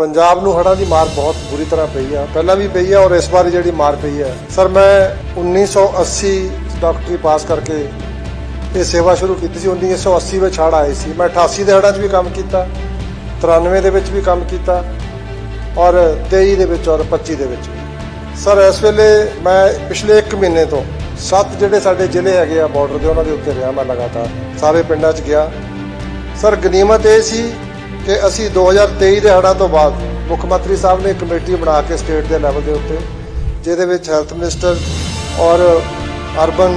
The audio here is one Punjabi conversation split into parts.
ਪੰਜਾਬ ਨੂੰ ਹੜ੍ਹਾਂ ਦੀ ਮਾਰ ਬਹੁਤ ਬੁਰੀ ਤਰ੍ਹਾਂ ਪਈ ਆ। ਪਹਿਲਾਂ ਵੀ ਪਈ ਆ ਔਰ ਇਸ ਵਾਰ ਜਿਹੜੀ ਮਾਰ ਪਈ ਹੈ ਸਰ, ਮੈਂ 1980 ਡਾਕਟਰੀ ਪਾਸ ਕਰਕੇ ਇਹ ਸੇਵਾ ਸ਼ੁਰੂ ਕੀਤੀ ਸੀ। 1980 ਵਿੱਚ ਹੜ੍ਹ ਆਏ ਸੀ। ਮੈਂ 88 ਦੇ ਹੜ੍ਹਾਂ 'ਚ ਵੀ ਕੰਮ ਕੀਤਾ 93 ਦੇ ਵਿੱਚ ਵੀ ਕੰਮ ਕੀਤਾ ਔਰ 23 ਦੇ ਵਿੱਚ ਔਰ 25 ਦੇ ਵਿੱਚ ਸਰ, ਇਸ ਵੇਲੇ ਮੈਂ ਪਿਛਲੇ 1 ਮਹੀਨੇ ਤੋਂ ਸੱਤ ਜਿਹੜੇ ਸਾਡੇ ਜ਼ਿਲ੍ਹੇ ਹੈਗੇ ਆ ਬਾਰਡਰ ਦੇ, ਉਹਨਾਂ ਦੇ ਉੱਤੇ ਰਿਹਾ ਮੈਂ ਲਗਾਤਾਰ। ਸਾਰੇ ਪਿੰਡਾਂ 'ਚ ਗਿਆ। ਸਰ, ਗਨੀਮਤ ਇਹ ਸੀ ਕਿ ਅਸੀਂ 2023 ਦੇ ਹੜ੍ਹਾਂ ਤੋਂ ਬਾਅਦ ਮੁੱਖ ਮੰਤਰੀ ਸਾਹਿਬ ਨੇ ਕਮੇਟੀ ਬਣਾ ਕੇ ਸਟੇਟ ਦੇ ਲੈਵਲ ਦੇ ਉੱਤੇ, ਜਿਹਦੇ ਵਿੱਚ ਹੈਲਥ ਮਿਨਿਸਟਰ ਔਰ ਅਰਬਨ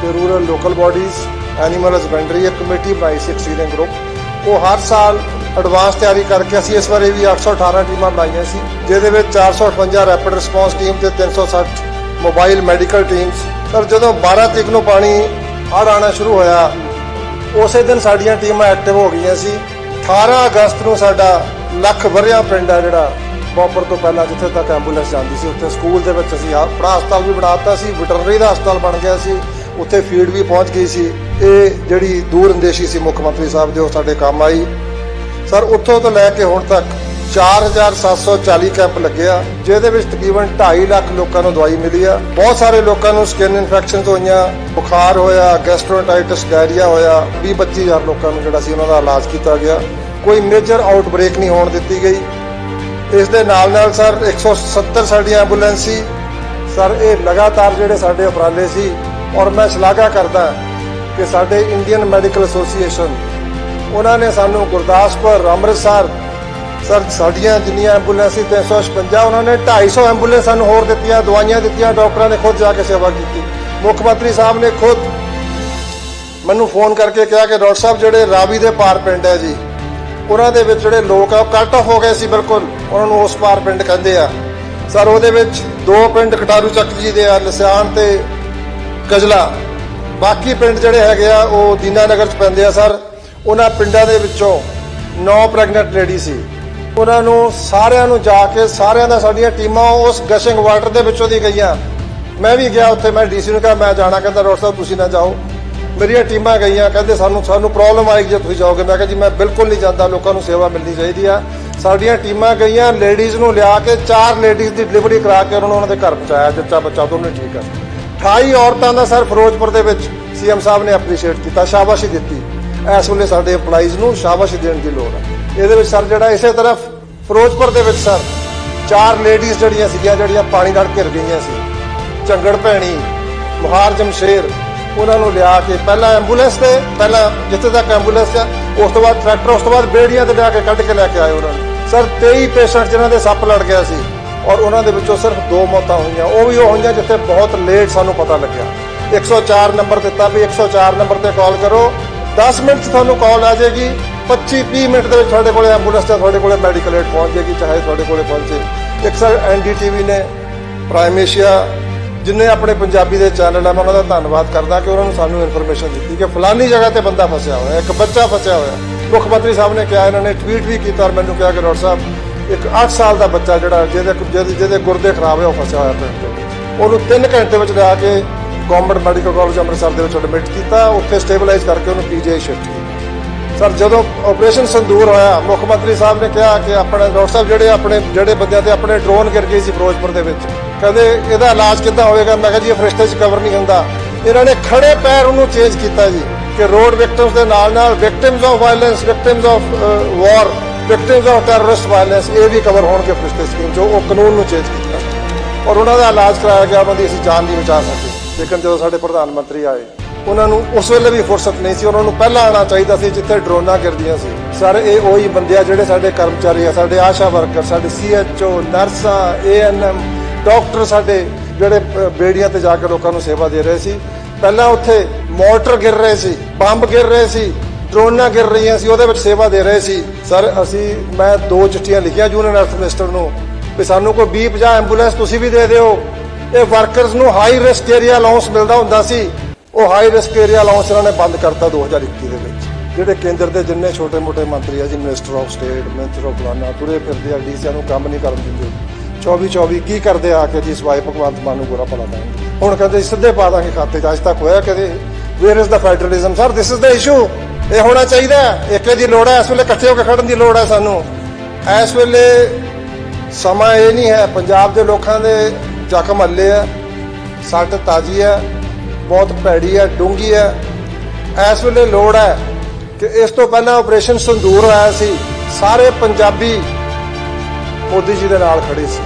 ਤੇ rural local bodies, animal husbandry, ਇੱਕ ਕਮੇਟੀ ਬਣਾਈ ਸੀ ਐਕਸੀਡੈਂਟ ਗਰੁੱਪ। ਉਹ ਹਰ ਸਾਲ ਐਡਵਾਂਸ ਤਿਆਰੀ ਕਰਕੇ ਅਸੀਂ ਇਸ ਵਾਰੇ ਵੀ 818 ਟੀਮਾਂ ਬਣਾਈਆਂ ਸੀ, ਜਿਹਦੇ ਵਿੱਚ 458 ਰੈਪਿਡ ਰਿਸਪੌਂਸ ਟੀਮ ਤੇ 360 ਮੋਬਾਈਲ ਮੈਡੀਕਲ ਟੀਮਸ ਸਰ ਜਦੋਂ 12 ਤਰੀਕ ਨੂੰ ਪਾਣੀ ਹੜ੍ਹ ਆਉਣਾ ਸ਼ੁਰੂ ਹੋਇਆ, ਉਸੇ ਦਿਨ ਸਾਡੀਆਂ ਟੀਮਾਂ ਐਕਟਿਵ ਹੋ ਗਈਆਂ ਸੀ। 18 ਅਗਸਤ ਨੂੰ ਸਾਡਾ ਲੱਖ ਵਰਿਆ ਪਿੰਡ ਆ ਜਿਹੜਾ ਬੋਪਰ ਤੋਂ ਪਹਿਲਾਂ ਜਿੱਥੇ ਤੱਕ ਐਂਬੂਲੈਂਸ ਜਾਂਦੀ ਸੀ, ਉੱਥੇ ਸਕੂਲ ਦੇ ਵਿੱਚ ਅਸੀਂ ਆਪਣਾ ਹਸਪਤਾਲ ਵੀ ਬਣਾਤਾ ਸੀ, ਵੈਟਰਨਰੀ ਦਾ ਹਸਪਤਾਲ ਬਣ ਗਿਆ ਸੀ, ਉੱਥੇ ਫੀਡ ਵੀ ਪਹੁੰਚ ਗਈ ਸੀ। ਇਹ ਜਿਹੜੀ ਦੂਰ ਅੰਦੇਸ਼ੀ ਸੀ ਮੁੱਖ ਮੰਤਰੀ ਸਾਹਿਬ ਦੇ, ਉਹ ਸਾਡੇ ਕੰਮ ਆਈ। ਸਰ, ਉੱਥੋਂ ਤੋਂ ਲੈ ਕੇ ਹੁਣ ਤੱਕ 4740 ਕੈਂਪ ਲੱਗਿਆ ਜਿਹਦੇ ਵਿੱਚ ਤਕਰੀਬਨ 2.5 ਲੱਖ ਲੋਕਾਂ ਨੂੰ ਦਵਾਈ ਮਿਲੀ ਆ। ਬਹੁਤ ਸਾਰੇ ਲੋਕਾਂ ਨੂੰ ਸਕਿਨ ਇਨਫੈਕਸ਼ਨਸ ਹੋਈਆਂ, ਬੁਖਾਰ ਹੋਇਆ ਗੈਸਟ੍ਰੋਐਂਟਰਾਈਟਿਸ ਡਾਇਰੀਆ ਹੋਇਆ 20 25000 ਲੋਕਾਂ ਨੂੰ ਜਿਹੜਾ ਸੀ ਉਹਨਾਂ ਦਾ ਇਲਾਜ ਕੀਤਾ ਗਿਆ। ਕੋਈ ਮੇਜਰ ਆਊਟਬ੍ਰੇਕ ਨਹੀਂ ਹੋਣ ਦਿੱਤੀ ਗਈ। ਇਸ ਦੇ ਨਾਲ ਨਾਲ ਸਰ 170 ਸਾਡੀਆਂ ਐਂਬੂਲੈਂਸ ਸੀ। ਸਰ, ਇਹ ਲਗਾਤਾਰ ਜਿਹੜੇ ਸਾਡੇ ਉਪਰਾਲੇ ਸੀ, ਔਰ ਮੈਂ ਸ਼ਲਾਘਾ ਕਰਦਾ ਕਿ ਸਾਡੇ ਇੰਡੀਅਨ ਮੈਡੀਕਲ ਐਸੋਸੀਏਸ਼ਨ ਉਹਨਾਂ ਨੇ ਸਾਨੂੰ ਗੁਰਦਾਸਪੁਰ, ਅੰਮ੍ਰਿਤਸਰ ਸਰ, ਸਾਡੀਆਂ ਜਿੰਨੀਆਂ ਐਂਬੂਲੈਂਸ ਸੀ 356 ਉਹਨਾਂ ਨੇ 250 ਐਂਬੂਲੈਂਸ ਸਾਨੂੰ ਹੋਰ ਦਿੱਤੀਆਂ, ਦਵਾਈਆਂ ਦਿੱਤੀਆਂ, ਡਾਕਟਰਾਂ ਨੇ ਖੁਦ ਜਾ ਕੇ ਸੇਵਾ ਕੀਤੀ। ਮੁੱਖ ਮੰਤਰੀ ਸਾਹਿਬ ਨੇ ਖੁਦ ਮੈਨੂੰ ਫੋਨ ਕਰਕੇ ਕਿਹਾ ਕਿ ਡਾਕਟਰ ਸਾਹਿਬ, ਜਿਹੜੇ ਰਾਵੀ ਦੇ ਪਾਰ ਪਿੰਡ ਹੈ ਜੀ, ਉਹਨਾਂ ਦੇ ਵਿੱਚ ਜਿਹੜੇ ਲੋਕ ਆ, ਉਹ ਕੱਟ ਹੋ ਗਏ ਸੀ ਬਿਲਕੁਲ, ਉਹਨਾਂ ਨੂੰ ਉਸ ਪਾਰ ਪਿੰਡ ਕਹਿੰਦੇ ਆ। ਸਰ, ਉਹਦੇ ਵਿੱਚ ਦੋ ਪਿੰਡ ਕਟਾਰੂ ਚੱਕ ਜੀ ਦੇ ਆ ਲਸਿਆਣ ਤੇ ਕਜਲਾ। ਬਾਕੀ ਪਿੰਡ ਜਿਹੜੇ ਹੈਗੇ ਆ, ਉਹ ਦੀਨਾਨਗਰ ਚ ਪੈਂਦੇ ਆ, ਸਰ। ਉਹਨਾਂ ਪਿੰਡਾਂ ਦੇ ਵਿੱਚੋਂ ਨੌ ਪ੍ਰੈਗਨੈਂਟ ਲੇਡੀ ਸੀ। ਉਹਨਾਂ ਨੂੰ, ਸਾਰਿਆਂ ਨੂੰ ਜਾ ਕੇ, ਸਾਰਿਆਂ ਦਾ ਸਾਡੀਆਂ ਟੀਮਾਂ ਉਸ ਗਸ਼ਿੰਗ ਵਾਟਰ ਦੇ ਵਿੱਚੋਂ ਦੀ ਗਈਆਂ। ਮੈਂ ਵੀ ਗਿਆ ਉੱਥੇ, ਮੈਂ ਡੀਸੀ ਨੂੰ ਕਿਹਾ, ਮੈਂ ਜਾਣਾ, ਕਹਿੰਦਾ, ਡਾਕਟਰ ਸਾਹਿਬ, ਤੁਸੀਂ ਨਾ ਜਾਓ। ਮੇਰੀਆਂ ਟੀਮਾਂ ਗਈਆਂ, ਕਹਿੰਦੇ, ਸਾਨੂੰ ਸਾਨੂੰ ਪ੍ਰੋਬਲਮ ਆਏਗੀ ਜੇ ਤੁਸੀਂ ਜਾਓਗੇ। ਮੈਂ ਕਿਹਾ, ਜੀ, ਮੈਂ ਬਿਲਕੁਲ ਨਹੀਂ ਜਾਂਦਾ, ਲੋਕਾਂ ਨੂੰ ਸੇਵਾ ਮਿਲਣੀ ਚਾਹੀਦੀ ਆ। ਸਾਡੀਆਂ ਟੀਮਾਂ ਗਈਆਂ ਲੇਡੀਜ਼ ਨੂੰ ਲਿਆ ਕੇ, ਚਾਰ ਲੇਡੀਜ਼ ਦੀ ਡਿਲੀਵਰੀ ਕਰਾ ਕੇ ਉਹਨਾਂ ਨੂੰ ਉਹਨਾਂ ਦੇ ਘਰ ਪਹੁੰਚਾਇਆ, ਜੱਚਾ ਬੱਚਾ, ਦੋਨੇ ਠੀਕ ਆ। 28 ਔਰਤਾਂ ਦਾ, ਸਰ, ਫਿਰੋਜ਼ਪੁਰ ਦੇ ਵਿੱਚ ਸੀਐਮ ਸਾਹਿਬ ਨੇ ਐਪਰੀਸ਼ੀਏਟ ਕੀਤਾ, ਸ਼ਾਬਾਸ਼ੀ ਦਿੱਤੀ। ਇਸ ਵੇਲੇ ਸਾਡੇ EMPLOYEES ਨੂੰ ਸ਼ਾਬਾਸ਼ੀ ਦੇਣ ਦੀ ਲੋੜ ਹੈ ਇਹਦੇ ਵਿੱਚ ਸਰ ਜਿਹੜਾ ਇਸੇ ਤਰ੍ਹਾਂ ਫਿਰੋਜ਼ਪੁਰ ਦੇ ਵਿੱਚ ਸਰ, ਚਾਰ ਲੇਡੀਜ਼ ਜਿਹੜੀਆਂ ਸੀਗੀਆਂ, ਜਿਹੜੀਆਂ ਪਾਣੀ ਨਾਲ ਘਿਰ ਗਈਆਂ ਸੀ। ਝੰਗੜ ਭੈਣੀ, ਮੁਹਾਰ ਜਮਸ਼ੇਰ, ਉਹਨਾਂ ਨੂੰ ਲਿਆ ਕੇ ਪਹਿਲਾਂ ਐਂਬੂਲੈਂਸ ਤੇ, ਪਹਿਲਾਂ ਜਿੱਥੇ ਤੱਕ ਐਂਬੂਲੈਂਸ ਆ, ਉਸ ਤੋਂ ਬਾਅਦ ਟਰੈਕਟਰ ਉਸ ਤੋਂ ਬਾਅਦ ਬੇੜੀਆਂ ਤੇ ਲਿਆ ਕੇ ਕੱਢ ਕੇ ਲੈ ਕੇ ਆਏ ਉਹਨਾਂ ਨੂੰ। ਸਰ 23 ਪੇਸ਼ੈਂਟ ਜਿਨ੍ਹਾਂ ਦੇ ਸੱਪ ਲੜ ਗਿਆ ਸੀ ਔਰ ਉਹਨਾਂ ਦੇ ਵਿੱਚੋਂ ਸਿਰਫ ਦੋ ਮੌਤਾਂ ਹੋਈਆਂ। ਉਹ ਵੀ ਉਹ ਹੋਈਆਂ ਜਿੱਥੇ ਬਹੁਤ ਲੇਟ ਸਾਨੂੰ ਪਤਾ ਲੱਗਿਆ। 104 ਨੰਬਰ ਦਿੱਤਾ ਵੀ 104 ਨੰਬਰ ਤੇ ਕਾਲ ਕਰੋ। 10 ਮਿੰਟ 'ਚ ਤੁਹਾਨੂੰ ਕਾਲ ਆ ਜਾਏਗੀ 25 30 ਮਿੰਟ ਦੇ ਵਿੱਚ ਤੁਹਾਡੇ ਕੋਲੇ ਐਂਬੂਲੈਂਸ ਜਾਂ ਤੁਹਾਡੇ ਕੋਲੇ ਮੈਡੀਕਲ ਏਡ ਪਹੁੰਚ ਜਾਏਗੀ, ਚਾਹੇ ਤੁਹਾਡੇ ਕੋਲੇ ਪਹੁੰਚੇ। ਇੱਕ ਸਰ ਐਨਡੀਟੀਵੀ ਨੇ ਪ੍ਰਾਈਮ ਏਸ਼ੀਆ ਜਿੰਨੇ ਆਪਣੇ ਪੰਜਾਬੀ ਦੇ ਚੈਨਲ ਆ, ਮੈਂ ਉਹਨਾਂ ਦਾ ਧੰਨਵਾਦ ਕਰਦਾ ਕਿ ਉਹਨਾਂ ਨੂੰ ਸਾਨੂੰ ਇਨਫੋਰਮੇਸ਼ਨ ਦਿੱਤੀ ਕਿ ਫਲਾਨੀ ਜਗ੍ਹਾ ਤੇ ਬੰਦਾ ਫਸਿਆ ਹੋਇਆ, ਇੱਕ ਬੱਚਾ ਫਸਿਆ ਹੋਇਆ। ਮੁੱਖ ਮੰਤਰੀ ਸਾਹਿਬ ਨੇ ਕਿਹਾ, ਇਹਨਾਂ ਨੇ ਟਵੀਟ ਵੀ ਕੀਤਾ ਔਰ ਮੈਨੂੰ ਕਿਹਾ ਕਿ ਡਾਕਟਰ ਸਾਹਿਬ, ਇੱਕ 8 ਸਾਲ ਦਾ ਬੱਚਾ ਜਿਹੜਾ, ਜਿਹਦੇ ਜਿਹਦੇ ਜਿਹਦੇ ਗੁਰਦੇ ਖਰਾਬ ਹੈ ਉਹ ਫਸਿਆ ਹੋਇਆ ਪਿੰਡ ਦੇ ਉਹਨੂੰ 3 ਘੰਟੇ ਵਿੱਚ ਲਿਆ ਕੇ ਗਵਰਨਮੈਂਟ ਮੈਡੀਕਲ ਕਾਲਜ ਅੰਮ੍ਰਿਤਸਰ ਦੇ ਵਿੱਚ ਐਡਮਿਟ ਕੀਤਾ, ਉੱਥੇ ਸਟੇਬਲਾਈਜ਼ ਕਰਕੇ ਉਹਨੂੰ ਪੀਜੀਆਈ ਸ਼ਿਫਟ ਕੀਤਾ ਸਰ ਜਦੋਂ ਆਪਰੇਸ਼ਨ ਸੰਦੂਰ ਹੋਇਆ, ਮੁੱਖ ਮੰਤਰੀ ਸਾਹਿਬ ਨੇ ਕਿਹਾ ਕਿ ਆਪਣੇ ਡਾਕਟਰ ਸਾਹਿਬ ਜਿਹੜੇ ਆਪਣੇ, ਜਿਹੜੇ ਬੰਦਿਆਂ ਤੇ ਆਪਣੇ ਡਰੋਨ ਗਿਰ ਗਏ ਸੀ ਫਿਰੋਜ਼ਪੁਰ ਦੇ ਵਿੱਚ। ਕਹਿੰਦੇ ਇਹਦਾ ਇਲਾਜ ਕਿੱਦਾਂ ਹੋਵੇਗਾ? ਮੈਂ ਕਿਹਾ ਜੀ, ਇਹ ਫਰਿਸ਼ਤੇ 'ਚ ਕਵਰ ਨਹੀਂ ਹੁੰਦਾ। ਇਹਨਾਂ ਨੇ ਖੜੇ ਪੈਰ ਉਹਨੂੰ ਚੇਂਜ ਕੀਤਾ ਜੀ, ਕਿ ਰੋਡ ਵਿਕਟਮਸ ਦੇ ਨਾਲ ਨਾਲ victims of violence victims of war victims of terrorist violence ਇਹ ਵੀ ਕਵਰ ਹੋਣਗੇ ਫਰਿਸ਼ਤੇ ਸਕੀਮ 'ਚੋਂ ਉਹ ਕਾਨੂੰਨ ਨੂੰ ਚੇਂਜ ਕੀਤਾ। ਔਰ ਉਹਨਾਂ ਦਾ ਇਲਾਜ ਕਰਾਇਆ ਗਿਆ, ਉਹਨਾਂ ਦੀ ਅਸੀਂ ਜਾਨ ਨਹੀਂ ਬਚਾ ਸਕੇ ਲੇਕਿਨ ਜਦੋਂ ਸਾਡੇ ਪ੍ਰਧਾਨ ਮੰਤਰੀ ਆਏ, ਉਹਨਾਂ ਨੂੰ ਉਸ ਵੇਲੇ ਵੀ ਫੁਰਸਤ ਨਹੀਂ ਸੀ, ਉਹਨਾਂ ਨੂੰ ਪਹਿਲਾਂ ਆਉਣਾ ਚਾਹੀਦਾ ਸੀ ਜਿੱਥੇ ਡਰੋਨਾਂ ਗਿਰਦੀਆਂ ਸੀ। ਸਰ ਇਹ ਉਹੀ ਬੰਦੇ ਆ ਜਿਹੜੇ ਸਾਡੇ ਕਰਮਚਾਰੀ ਆ, ਸਾਡੇ ਆਸ਼ਾ ਵਰਕਰ, ਸਾਡੇ ਸੀਐਚਓ ਨਰਸਾਂ ਏਐਨਐਮ ਡਾਕਟਰ ਸਾਡੇ ਜਿਹੜੇ ਬੇੜੀਆਂ ਤੇ ਜਾ ਕੇ ਲੋਕਾਂ ਨੂੰ ਸੇਵਾ ਦੇ ਰਹੇ ਸੀ। ਪਹਿਲਾਂ ਉੱਥੇ ਮੋਟਰ ਗਿਰ ਰਹੇ ਸੀ, ਬੰਬ ਗਿਰ ਰਹੇ ਸੀ, ਡਰੋਨਾਂ ਗਿਰ ਰਹੀਆਂ ਸੀ, ਉਹਦੇ ਵਿੱਚ ਸੇਵਾ ਦੇ ਰਹੇ ਸੀ। ਸਰ, ਅਸੀਂ, ਮੈਂ ਦੋ ਚਿੱਠੀਆਂ ਲਿਖੀਆਂ ਯੂਨੀਅਨ ਹੈਲਥ ਮਿਨਿਸਟਰ ਨੂੰ ਵੀ ਸਾਨੂੰ ਕੋਈ 20 50 ਐਂਬੂਲੈਂਸ ਤੁਸੀਂ ਵੀ ਦੇ ਦਿਓ। ਇਹ ਵਰਕਰਸ ਨੂੰ ਹਾਈ ਰਿਸਕ ਏਰੀਆ ਅਲਾਉਂਸ ਮਿਲਦਾ ਹੁੰਦਾ ਸੀ। ਉਹ ਹਾਈ ਰਿਸਕ ਏਰੀਆ ਅਲਾਉਂਸ ਇਹਨਾਂ ਨੇ ਬੰਦ ਕਰਤਾ 2021 ਦੇ ਵਿੱਚ, ਜਿਹੜੇ ਕੇਂਦਰ ਦੇ ਜਿੰਨੇ ਛੋਟੇ-ਮੋਟੇ ਮੰਤਰੀ ਆ, ਜੀ minister of state minister of ਫਲਾਨਾ ਤੁਰੇ ਫਿਰਦੇ ਆ, ਡੀਸੀਆਂ ਨੂੰ ਕੰਮ ਨਹੀਂ ਕਰਨ ਦਿੰਦੇ। 24 24 ਕੀ ਕਰਦੇ ਆ ਕੇ ਜੀ ਸਵਾਈ ਭਗਵੰਤ ਮਾਨ ਨੂੰ ਬੁਰਾ ਭਲਾ ਦਾਂਗੇ ਹੁਣ ਕਹਿੰਦੇ ਸਿੱਧੇ ਪਾ ਦਾਂਗੇ ਖਾਤੇ 'ਚ, ਅੱਜ ਤੱਕ ਹੋਇਆ ਕਦੇ where is the federalism sir this is the issue ਇਹ ਹੋਣਾ ਚਾਹੀਦਾ ਹੈ। ਏਕੇ ਦੀ ਲੋੜ ਹੈ, ਇਸ ਵੇਲੇ ਇਕੱਠੇ ਹੋ ਕੇ ਖੜਨ ਦੀ ਲੋੜ ਹੈ ਸਾਨੂੰ। ਇਸ ਵੇਲੇ ਸਮਾਂ ਇਹ ਨਹੀਂ ਹੈ, ਪੰਜਾਬ ਦੇ ਲੋਕਾਂ ਦੇ ਜ਼ਖਮ ਹੱਲੇ ਆ ਸੱਟ ਤਾਜੀ ਹੈ, ਬਹੁਤ ਭੈੜੀ ਹੈ ਡੂੰਗੀ ਹੈ। ਇਸ ਵੇਲੇ ਲੋੜ ਹੈ ਕਿ ਇਸ ਤੋਂ ਪਹਿਲਾਂ ਆਪਰੇਸ਼ਨ ਸੰਦੂਰ ਹੋਇਆ ਸੀ, ਸਾਰੇ ਪੰਜਾਬੀ ਮੋਦੀ ਜੀ ਦੇ ਨਾਲ ਖੜੇ ਸੀ।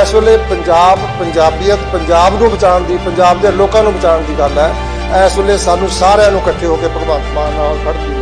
ਇਸ ਵੇਲੇ ਪੰਜਾਬ, ਪੰਜਾਬੀਅਤ, ਪੰਜਾਬ ਨੂੰ ਬਚਾਉਣ ਦੀ, ਪੰਜਾਬ ਦੇ ਲੋਕਾਂ ਨੂੰ ਬਚਾਉਣ ਦੀ ਗੱਲ ਹੈ। ਇਸ ਵੇਲੇ ਸਾਨੂੰ ਸਾਰਿਆਂ ਨੂੰ ਇਕੱਠੇ ਹੋ ਕੇ ਭਗਵੰਤ ਮਾਨ ਨਾਲ ਖੜ੍ਹਨ